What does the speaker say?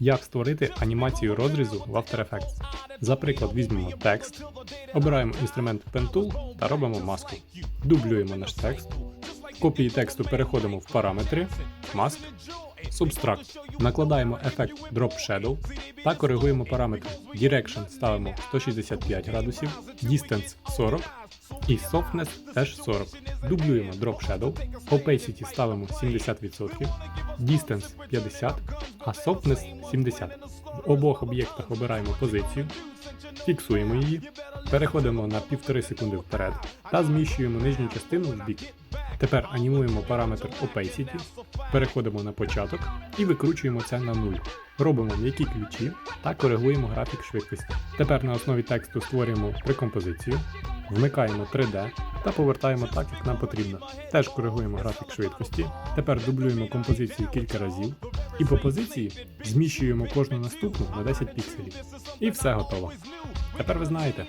Як створити анімацію розрізу в After Effects. За приклад візьмемо текст, обираємо інструмент Pen Tool та робимо маску. Дублюємо наш текст. В копії тексту переходимо в параметри, маск, Subtract. Накладаємо ефект Drop Shadow та коригуємо параметри. Direction ставимо 165 градусів, Distance 40 і Softness теж 40. Дублюємо Drop Shadow, Opacity ставимо 70%, Distance 50, а Softness 70. В обох об'єктах обираємо позицію, фіксуємо її, переходимо на 1,5 секунди вперед та зміщуємо нижню частину в бік. Тепер анімуємо параметр Opacity, переходимо на початок і викручуємо це на 0. Робимо м'які ключі та коригуємо графік швидкості. Тепер на основі тексту створюємо прекомпозицію, вмикаємо 3D та повертаємо так, як нам потрібно. Теж коригуємо графік швидкості. Тепер дублюємо композицію кілька разів і по позиції зміщуємо кожну наступну на 10 пікселів. І все готово. Тепер ви знаєте,